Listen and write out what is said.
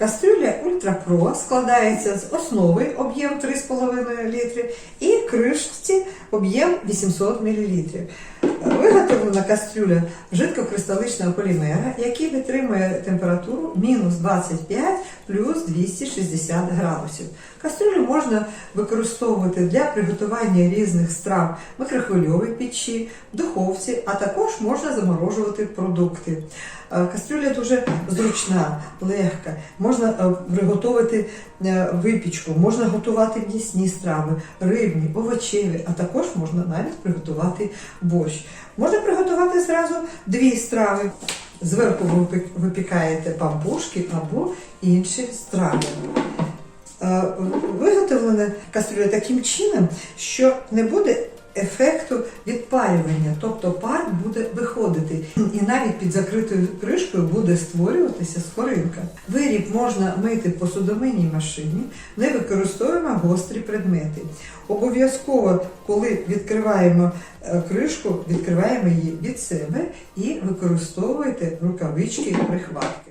Кастрюля Ультра Про складається з основи об'єм 3,5 літри і кришці об'єм 800 мл. Виготовлена кастрюля жидкокристаличного полімера, який витримує температуру мінус 25 плюс 260 градусів. Кастрюлю можна використовувати для приготування різних страв в печі, в духовці, а також можна заморожувати продукти. Е, Кастрюля дуже зручна, легка. Можна е, приготувати е, випічку, можна готувати м'ясні страви, рибні, овочеві, а також можна навіть приготувати борщ. Можна приготувати зразу дві страви. Зверху ви випікаєте пампушки або інші страви. Е, Виготовлена кастрюля таким чином, що не буде ефекту відпалювання, тобто пар буде виходити, навіть під закритою кришкою буде створюватися скоринка. Виріб можна мити по судомийній машині, не використовуємо гострі предмети. Обов'язково, коли відкриваємо е, кришку, відкриваємо її від себе і використовуйте рукавички прихватки.